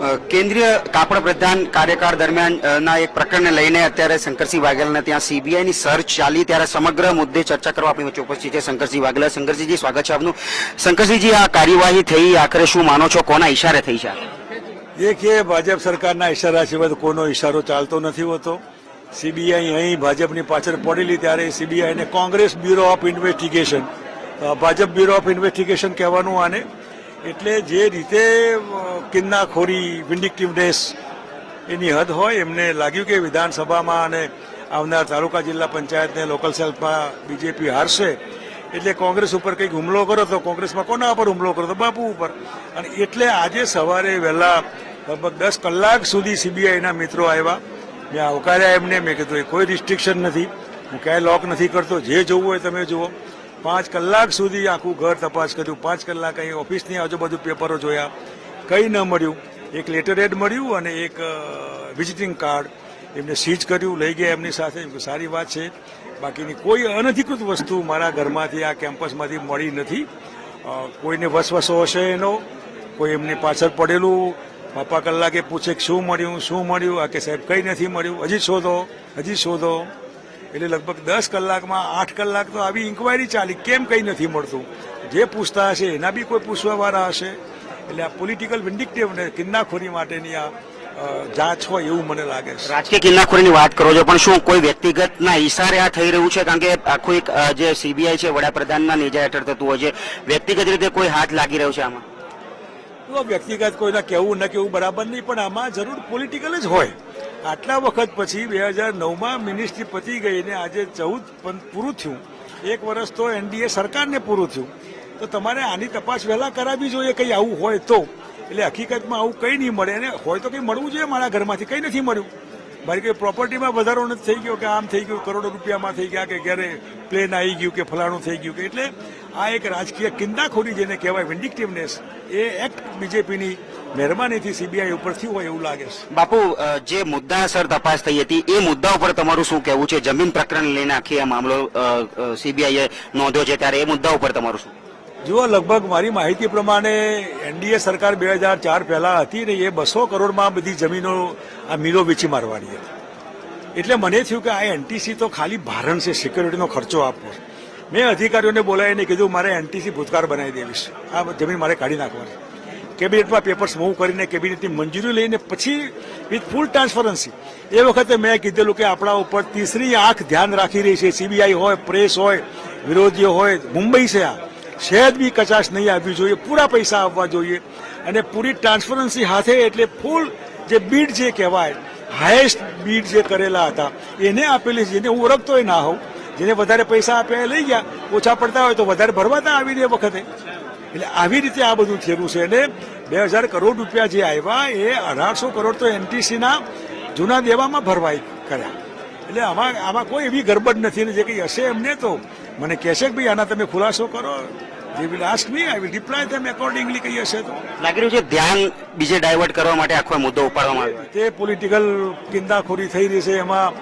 કેન્દ્રીય કાપડ પ્રધાન કાર્યકાળ દરમિયાન એક પ્રકરણને લઈને અત્યારે શંકરસિંહ વાઘેલાને ત્યાં સીબીઆઈની સર્ચ ચાલી, ત્યારે સમગ્ર મુદ્દે ચર્ચા કરવા આપણી વચ્ચે ઉપસ્થિત છે શંકરસિંહ વાઘેલા. શંકરસિંહજી, સ્વાગત છે આપનું. શંકરસિંહજી, આ કાર્યવાહી થઈ, આખરે શું માનો છો? કોના ઈશારે થઈ છે? દેખીએ ભાજપ સરકારના ઇશારા સિવાય કોનો ઇશારો ચાલતો નથી હોતો. સીબીઆઈ અહીં ભાજપની પાછળ પડેલી, ત્યારે સીબીઆઈને Congress bureau of investigation Bhajap bureau of investigation કહેવાનું આને એટલે જે રીતે કિન્નાખોરી વિન્ડિક્ટિવનેસ એની હદ હોય, એમને લાગ્યું કે વિધાનસભામાં અને આવનાર તાલુકા જિલ્લા પંચાયતને લોકલ સેલ્ફમાં બીજેપી હારશે. એટલે કોંગ્રેસ ઉપર કંઈક હુમલો કરો તો કોંગ્રેસમાં કોના ઉપર હુમલો કરો તો બાપુ ઉપર. અને એટલે આજે સવારે વહેલા લગભગ દસ કલાક સુધી સીબીઆઈના મિત્રો આવ્યા. મેં આવકાર્યા એમને. મેં કીધું, એ કોઈ રિસ્ટ્રિક્શન નથી. હું ક્યાંય લોક નથી કરતો. જે જોવું હોય તમે જુઓ. પાંચ કલાક સુધી આખું ઘર તપાસ કર્યું. પાંચ કલાક અહીં ઓફિસની આજુબાજુ પેપરો જોયા. કંઈ ન મળ્યું. એક લેટર એડ મળ્યું અને એક વિઝિટિંગ કાર્ડ એમને સીઝ કર્યું, લઈ ગયા એમની સાથે. સારી વાત છે. બાકીની કોઈ અનધિકૃત વસ્તુ મારા ઘરમાંથી, આ કેમ્પસમાંથી મળી નથી. કોઈને વસવસો હશે એનો, કોઈ એમની પાછળ પડેલું. બાપા કલાકે પૂછે શું મળ્યું શું મળ્યું? આ કે સાહેબ કંઈ નથી મળ્યું. હજી શોધો હજી શોધો. એટલે લગભગ દસ કલાકમાં આઠ કલાક તો આવી ઇન્કવાયરી ચાલી. કેમ કંઈ નથી મળતું? જે પૂછતા હશે એના બી કોઈ પૂછવાવાળા હશે. એટલે આ પોલિટિકલ વિન્ડિક્ટિવ ને કિન્નાખોરી માટેની આ જાચ હોય એવું મને લાગે છે. રાજકીય કિન્નાખોરીની વાત કરો છો પણ શું કોઈ વ્યક્તિગતના ઈશારે આ થઈ રહ્યું છે? કારણ કે આખું એક જે સીબીઆઈ છે વડાપ્રધાનના નેજા હેઠળ થતું હોય છે વ્યક્તિગત રીતે કોઈ હાથ લાગી રહ્યો છે આમાં? તો વ્યક્તિગત કોઈને કહેવું ન કહેવું બરાબર નહીં પણ આમાં જરૂર પોલિટિકલ જ હોય. આટલા વખત પછી બે હજાર નવમાં મિનિસ્ટ્રી પતી ગઈ ને આજે ચૌદ પૂરું થયું. એક વર્ષ તો એનડીએ સરકારને પૂરું થયું. તો તમારે આની તપાસ વહેલા કરાવવી જોઈએ કંઈ આવું હોય તો. એટલે હકીકતમાં આવું કંઈ નહીં મળે. અને હોય તો કંઈ મળવું જોઈએ મારા ઘરમાંથી, કંઈ નથી મળ્યું. કંઈ પ્રોપર્ટીમાં વધારો નથી થઈ ગયો કે આમ થઈ ગયું, કરોડો રૂપિયામાં થઈ ગયા કે ક્યારે પ્લેન આવી ગયું કે ફલાણું થઈ ગયું કે એટલે આ એક રાજકીય કિંદાખોરી જેને કહેવાય વિન્ડિક્ટિવનેસ એ એક્ટ બીજેપીની મહેરબાનીથી સીબીઆઈ ઉપરથી હોય એવું લાગે છે. બાપુ જે મુદ્દાસર તપાસ થઈ હતી, એ મુદ્દા ઉપર તમારું શું કહેવું છે? જમીન પ્રકરણ લઈને આખી આ મામલો સીબીઆઈએ નોંધ્યો છે ત્યારે એ મુદ્દા ઉપર તમારું શું? જુઓ, લગભગ મારી માહિતી પ્રમાણે એનડીએ સરકાર બે હજાર ચાર પહેલાં હતી ને એ બસો કરોડમાં બધી જમીનો આ મિલો વેચી મારવાની હતી. એટલે મને થયું કે આ એનટીસી તો ખાલી ભારણ છે, સિક્યોરિટીનો ખર્ચો આપવો. મેં અધિકારીઓને બોલાવીને કીધું, મારે એનટીસી ભૂતકાળ બનાવી દેવીશ આ જમીન મારે કાઢી નાખવાની. કેબિનેટમાં પેપર્સ મૂવ કરીને કેબિનેટની મંજૂરી લઈને પછી વિથ ફૂલ ટ્રાન્સપરન્સી. એ વખતે મેં કીધેલું કે આપણા ઉપર તીસરી આંખ ધ્યાન રાખી રહી છે. સીબીઆઈ હોય, પ્રેસ હોય, વિરોધીઓ હોય, મુંબઈ છે આ. સહેજ બી કચાશ નહીં આવવી જોઈએ, પૂરા પૈસા આવવા જોઈએ. અને પૂરી ટ્રાન્સપરન્સી હાથે એટલે ફૂલ જે બીડ જે કહેવાય હાયેસ્ટ બીડ જે કરેલા હતા, એને આપેલી જેને હું ઓળખતોય ના હોઉં, જેને વધારે પૈસા આપ્યા લઈ ગયા, ઓછા પડતા હોય તો વધારે ભરવાતા આવી દે વખતે. એટલે આવી રીતે આ બધું થયેલું છે. અને બે હજાર કરોડ રૂપિયા જે આવ્યા, એ અઢારસો કરોડ તો એનટીસીના જૂના દેવામાં ભરવાઈ કર્યા. એટલે આમાં આમાં કોઈ એવી ગરબડ નથી ને જે કંઈ હશે એમને તો. મને કહેશે કે ભાઈ આના તમે ખુલાસો કરો. જે will ask me I will reply them accordingly કંઈ હશે તો. લાગી રહ્યું છે ધ્યાન બીજે ડાયવર્ટ કરવા માટે આખો મુદ્દો ઉપાડવામાં આવ્યો? તે પોલિટિકલ કિંદાખોરી થઈ રહી છે. એમાં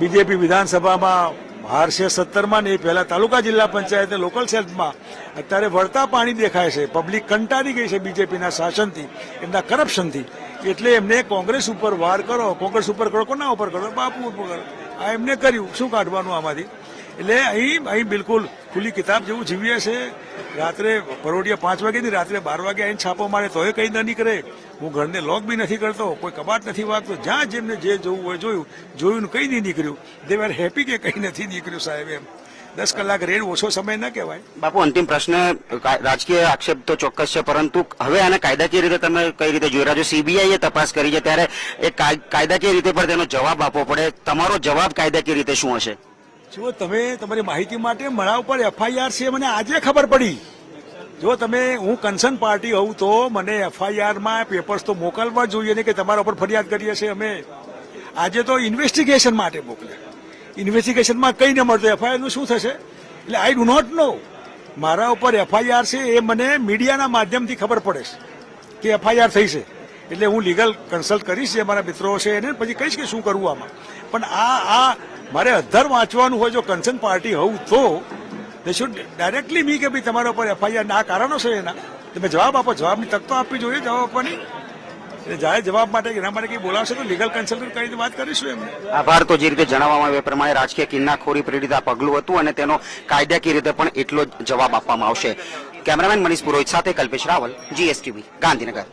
બીજેપી વિધાનસભામાં હારશે સત્તરમાં ને એ પહેલા તાલુકા જિલ્લા પંચાયત લોકલ સેલ્ફમાં અત્યારે વળતા પાણી દેખાય છે. પબ્લિક કંટાળી ગઈ છે બીજેપીના શાસનથી એમના કરપ્શનથી એટલે એમને કોંગ્રેસ ઉપર વાર કરો. કોંગ્રેસ ઉપર કરો કોના ઉપર કરો? બાપુ ઉપર કરો. આ એમને કર્યું. શું કાઢવાનું આમાંથી? એટલે અહીં અહીં બિલકુલ ખુલ્લી કિતાબ જેવું જીવીએ છે. રાત્રે પરોઢિયા પાંચ વાગ્યાથી રાત્રે બાર વાગે અહીં છાપો મારે તોય કંઈ ન નીકળે. હું ઘરને લોક બી નથી કરતો, કોઈ કબાટ નથી વાગતો. જ્યાં જેમને જે જોવું હોય જોયું. જોયું કંઈ નહીં નીકળ્યું. દે આર હેપી કે કંઈ નથી નીકળ્યું સાહેબ એમ. દસ કલાક રેડ ઓછો સમય ન કહેવાય. બાપુ અંતિમ પ્રશ્ન રાજકીય આક્ષેપ તો ચોક્કસ છે પરંતુ હવે આને કાયદાકીય રીતે તમે કઈ રીતે જોઈ રહ્યા છો? સીબીઆઈએ તપાસ કરી છે ત્યારે એ કાય- કાયદાકીય રીતે પણ તેનો જવાબ આપવો પડે. તમારો જવાબ કાયદાકીય રીતે શું હશે? જો તમે તમારી માહિતી માટે મારા ઉપર એફઆઈઆર છે મને આજે ખબર પડી. જો તમે હું કન્સર્ન પાર્ટી હોઉં તો મને એફઆઈઆરમાં પેપર્સ તો મોકલવા જોઈએ ને કે તમારા ઉપર ફરિયાદ કરીએ છીએ અમે. આજે તો ઇન્વેસ્ટિગેશન માટે મોકલે ઇન્વેસ્ટિગેશનમાં કંઈ ન મળતું. એફઆઈઆરનું શું થશે? એટલે આઈ ડુ નોટ નો મારા ઉપર એફઆઈઆર છે એ મને મીડિયાના માધ્યમથી ખબર પડે છે કે એફઆઈઆર થઈ છે. એટલે હું લીગલ કન્સલ્ટ કરીશ, જે મારા મિત્રો છે એને, પછી કહીશ કે શું કરવું આમાં. પણ આ આ મારે અધર વાંચવાનું હોય જો કન્સર્ન પાર્ટી હોઉં તો દે શુડ ડાયરેક્ટલી મી કે ભાઈ તમારા ઉપર એફઆઈઆર ના કારણો છે એના. તમે જવાબ આપો, જવાબની તક તો આપવી જોઈએ, જવાબ આપવાની. જાહેર જવાબ માટે, એના માટે કંઈ બોલાવશે તો લીગલ કન્સલ્ટન્ટ કરીને વાત કરીશું એમ. આભાર. તો જે રીતે જણાવવામાં આવ્યું એ પ્રમાણે રાજકીય કિન્નાખોરી પ્રેરિત આ પગલું હતું અને તેનો કાયદાકીય રીતે પણ એટલો જ જવાબ આપવામાં આવશે. કેમેરામેન મનીષ પુરોહિત સાથે કલ્પેશ રાવલ જીએસટીવી ગાંધીનગર.